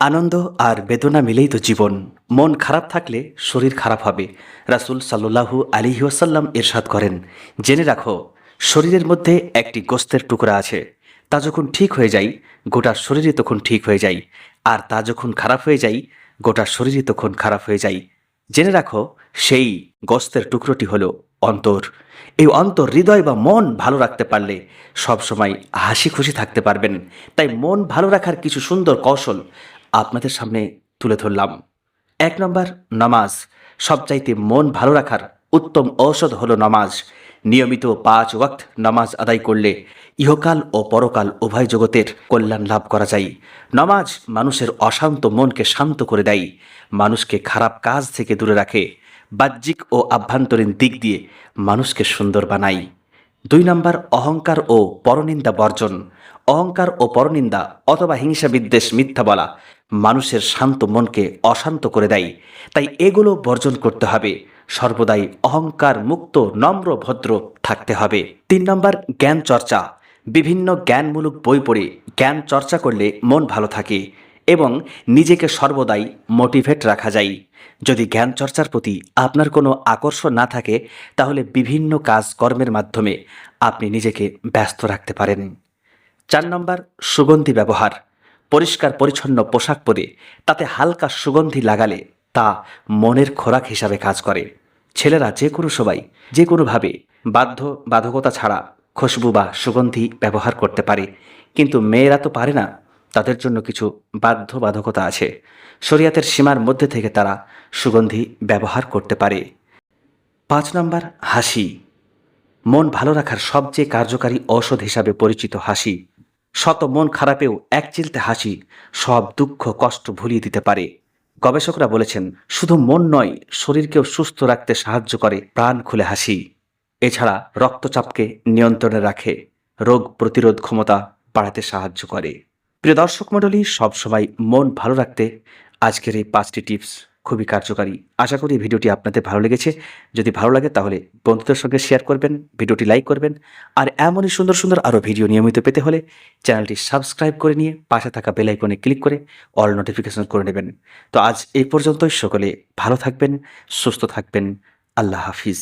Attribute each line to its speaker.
Speaker 1: আনন্দ আর বেদনা মিলেই তো জীবন। মন খারাপ থাকলে শরীর খারাপ হবে। রাসুল সাল্লু আলী ওয়াসাল্লাম এরশাদ করেন, জেনে রাখো, শরীরের মধ্যে একটি গোস্তের টুকরা আছে। তা যখন ঠিক হয়ে যায়, গোটা শরীরই তখন ঠিক হয়ে যায়। আর তা যখন খারাপ হয়ে যায়, গোটা শরীরই তখন খারাপ হয়ে যায়। জেনে রাখো, সেই গোস্তের টুকরোটি হলো অন্তর। এই অন্তর হৃদয় বা মন ভালো রাখতে পারলে সবসময় হাসি খুশি থাকতে পারবেন। তাই মন ভালো রাখার কিছু সুন্দর কৌশল আপনাদের সামনে তুলে ধরলাম। এক নম্বর, নামাজ। সবচাইতে মন ভালো রাখার উত্তম ঔষধ হলো নামাজ। নিয়মিত পাঁচ ওয়াক্ত নামাজ আদায় করলে ইহকাল ও পরকাল উভয় জগতের কল্যাণ লাভ করা যায়। নামাজ মানুষের অশান্ত মনকে শান্ত করে দেয়, মানুষকে খারাপ কাজ থেকে দূরে রাখে, বাহ্যিক ও আভ্যন্তরীণ দিক দিয়ে মানুষকে সুন্দর বানায়। দুই নম্বর অহংকার ও পরনিন্দা বর্জন। অহংকার ও পরনিন্দা অথবা হিংসা বিদ্বেষ মিথ্যা বলা মানুষের শান্ত মনকে অশান্ত করে দেয়। তাই এগুলো বর্জন করতে হবে। সর্বদাই অহংকার মুক্ত, নম্র, ভদ্র থাকতে হবে। তিন নম্বর জ্ঞান চর্চা বিভিন্ন জ্ঞানমূলক বই পড়ে জ্ঞান চর্চা করলে মন ভালো থাকে। এবং নিজেকে সর্বদাই মোটিভেট রাখা যায়। যদি জ্ঞান চর্চার প্রতি আপনার কোনো আকর্ষণ না থাকে, তাহলে বিভিন্ন কাজ কর্মের মাধ্যমে আপনি নিজেকে ব্যস্ত রাখতে পারেন। চার নম্বর, সুগন্ধি ব্যবহার। পরিষ্কার পরিচ্ছন্ন পোশাক পরে তাতে হালকা সুগন্ধি লাগালে তা মনের খোরাক হিসাবে কাজ করে। ছেলেরা যে কোনো সবাই যে কোনোভাবে বাধ্য, বাধকতা ছাড়া খুশবু বা সুগন্ধি ব্যবহার করতে পারে। কিন্তু মেয়েরা তো পারে না। তাদের জন্য কিছু বাধ্যবাধকতা আছে। শরিয়াতের সীমার মধ্যে থেকে তারা সুগন্ধি ব্যবহার করতে পারে। পাঁচ নম্বর, হাসি। মন ভালো রাখার সবচেয়ে কার্যকারী ঔষধ হিসাবে পরিচিত হাসি। শত মন খারাপেও এক চিলতে হাসি সব দুঃখ, কষ্ট ভুলিয়ে দিতে পারে। গবেষকরা বলেছেন, শুধু মন নয়, শরীরকেও সুস্থ রাখতে সাহায্য করে প্রাণ খুলে হাসি। এছাড়া রক্তচাপকে নিয়ন্ত্রণে রাখে, রোগ প্রতিরোধ ক্ষমতা বাড়াতে সাহায্য করে। প্রিয় দর্শক মণ্ডলী, সবসময় মন ভালো রাখতে আজকের এই পাঁচটি টিপস খুবই কার্যকারী। আশা করি ভিডিওটি আপনাদের ভালো লেগেছে। যদি ভালো লাগে তাহলে বন্ধুদের সঙ্গে শেয়ার করবেন, ভিডিওটি লাইক করবেন আর এমনই সুন্দর সুন্দর আরও ভিডিও নিয়মিত পেতে হলে চ্যানেলটি সাবস্ক্রাইব করে নিয়ে পাশে থাকা বেল আইকনে ক্লিক করে অল নোটিফিকেশন করে নেবেন। তো আজ এই পর্যন্তই। সকলে ভালো থাকবেন, সুস্থ থাকবেন। আল্লাহ হাফিজ।